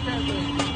Deus.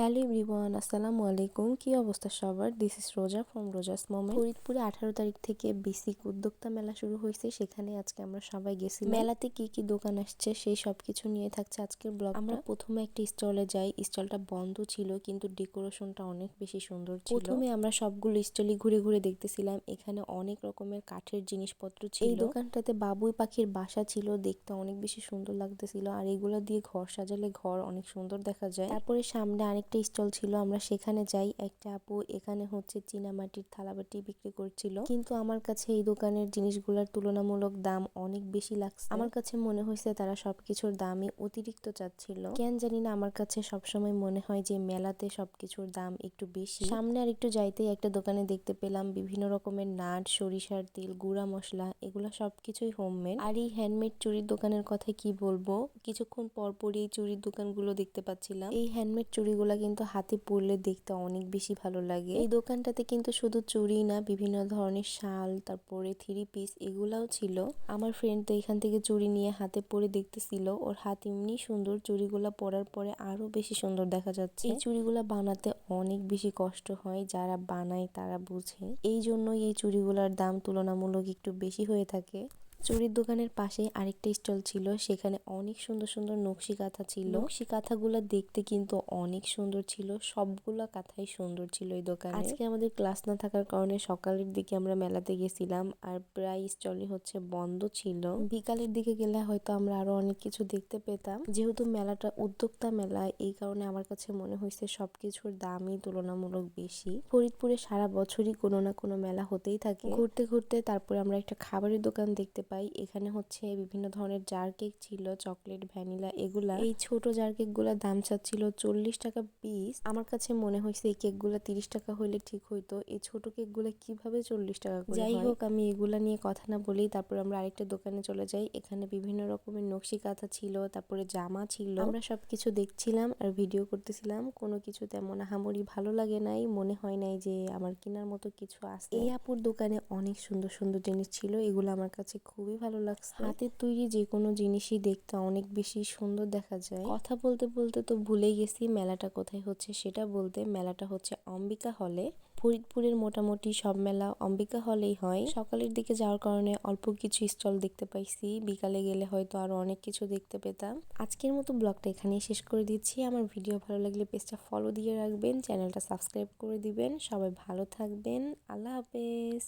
Hello everyone, আসসালামু আলাইকুম। কি অবস্থা সবার? This is Roza from Roza's moment ফরিদপুরে আঠারো তারিখ থেকে বেসিক উদ্যোক্তা মেলা শুরু হয়েছে। সেখানে আজকে আমরা সবাই গেছি মেলাতে কি কি দোকান আসছে সেই সব কিছু নিয়ে থাকছে আজকের ব্লগ আমরা প্রথমে একটা স্টলে যাই। স্টলটা বন্ধ ছিল, কিন্তু ডেকোরেশনটা অনেক বেশি সুন্দর ছিল। প্রথমে আমরা সবগুলো স্টলই ঘুরে ঘুরে দেখতেছিলাম। এখানে অনেক রকমের কাঠের জিনিসপত্র ছিল। এই দোকানটাতে বাবুই পাখির বাসা ছিল। দেখতে অনেক বেশি সুন্দর লাগতেছিল। আর এগুলো দিয়ে ঘর সাজালে ঘর অনেক সুন্দর দেখা যায়। তারপরে সামনে আরেকটা স্টল ছিল, আমরা সেখানে যাই। একটা আপু এখানে হচ্ছে চীনামাটির থালাবাটি বিক্রি করছিল। কিন্তু আমার কাছে এই দোকানের জিনিসগুলোর তুলনামূলক দাম অনেক বেশি লাগছে। আমার কাছে মনে হয়েছে তারা সবকিছুর দামই অতিরিক্ত চাচ্ছিল। কেন জানি না, আমার কাছে সবসময় মনে হয় যে মেলাতে সবকিছুর দাম একটু বেশি। সামনে আর একটু যাইতেই একটা দোকানে দেখতে পেলাম বিভিন্ন রকমের নাট, সরিষার তেল, গুঁড়া মশলা, এগুলো সবকিছুই হোমমেড আর এই হ্যান্ডমেড চুরির দোকানের কথা কি বলব? কিছুক্ষণ পরপরই চুরির দোকানগুলো দেখতে পাচ্ছিলাম। এই হ্যান্ডমেড চুড়িগুলো কিন্তু হাতে পরলে দেখতে অনেক বেশি ভালো লাগে। এই দোকানটাতে কিন্তু শুধু চুড়ি না, বিভিন্ন ধরনের শাল, তারপরে থ্রি পিস এগুলাও ছিল। আমার ফ্রেন্ড তো এখান থেকে চুড়ি নিয়ে হাতে পরে দেখতেছিল। ওর হাত এমনি সুন্দর, চুড়িগুলা পরার পরে আরও বেশি সুন্দর দেখা যাচ্ছে। এই চুড়িগুলা বানাতে অনেক বেশি কষ্ট হয়, যারা বানায় তারা বুঝে। এই জন্যই এই চুড়িগুলার দাম তুলনামূলক একটু বেশি হয়ে থাকে। চুরির দোকানের পাশে আরেকটা স্টল ছিল সেখানে অনেক সুন্দর সুন্দর নকশি কাঁথা ছিল। নকশি কাঁথাগুলো দেখতে কিন্তু অনেক সুন্দর ছিল সবগুলো কাঁথাই সুন্দর ছিল এই দোকানে। আজকে আমাদের ক্লাস না থাকার কারণে সকালের দিকে আমরা মেলাতে গেছিলাম আর প্রায় স্টলই হচ্ছে বন্ধ ছিল। বিকালের দিকে গেলে হয়তো আমরা আরও অনেক কিছু দেখতে পেতাম। যেহেতু মেলাটা উদ্যোক্তা মেলা এই কারণে আমার কাছে মনে হয়েছে সবকিছুর দামই তুলনামূলক বেশি। ফরিদপুরে সারা বছরই কোনো না কোনো মেলা হতেই থাকে। ঘুরতে ঘুরতে তারপরে আমরা একটা খাবারের দোকান দেখতে পাই। এখানে হচ্ছে বিভিন্ন ধরনের জার কেক ছিল চকলেট ভ্যানিলা এগুলা। এই ছোট জার কেকগুলার দাম চাচ্ছিল চল্লিশ টাকা পিস আমার কাছে মনে হয়েছে এই কেকগুলা তিরিশ টাকা হইলে ঠিক হইতো। এই ছোট কেকগুলা কীভাবে চল্লিশ টাকা যাই হোক আমি এগুলা নিয়ে কথা না বলি তারপর আমরা আরেকটা দোকানে চলে যাই। এখানে বিভিন্ন রকমের নকশি কাঁথা ছিল তারপরে জামা ছিল। আমরা সবকিছু দেখছিলাম আর ভিডিও করতেছিলাম। কোনো কিছু তেমন আহামরি ভালো লাগে নাই মনে হয় নাই যে আমার কেনার মতো কিছু আছে। এই আপুর দোকানে অনেক সুন্দর সুন্দর জিনিস ছিল এগুলো আমার কাছে খুবই ভালো লাগছে। হাতের তৈরি যে কোনো জিনিসই দেখতে অনেক বেশি সুন্দর দেখা যায়। কথা বলতে বলতে তো ভুলে গেছি মেলাটা কোথায় হচ্ছে সেটা বলতে মেলাটা হচ্ছে অম্বিকা হলে। ফরিদপুরের মোটামুটি সব মেলা অম্বিকা হলেই হয়। সকালের দিকে যাওয়ার কারণে অল্প কিছু স্টল দেখতে পাইছি। বিকালে গেলে হয়তো আরও অনেক কিছু দেখতে পেতাম। আজকের মতো ব্লগটা এখানেই শেষ করে দিচ্ছি। আমার ভিডিও ভালো লাগলে পেজটা ফলো দিয়ে রাখবেন চ্যানেলটা সাবস্ক্রাইব করে দিবেন। সবাই ভালো থাকবেন। আল্লাহ হাফেজ।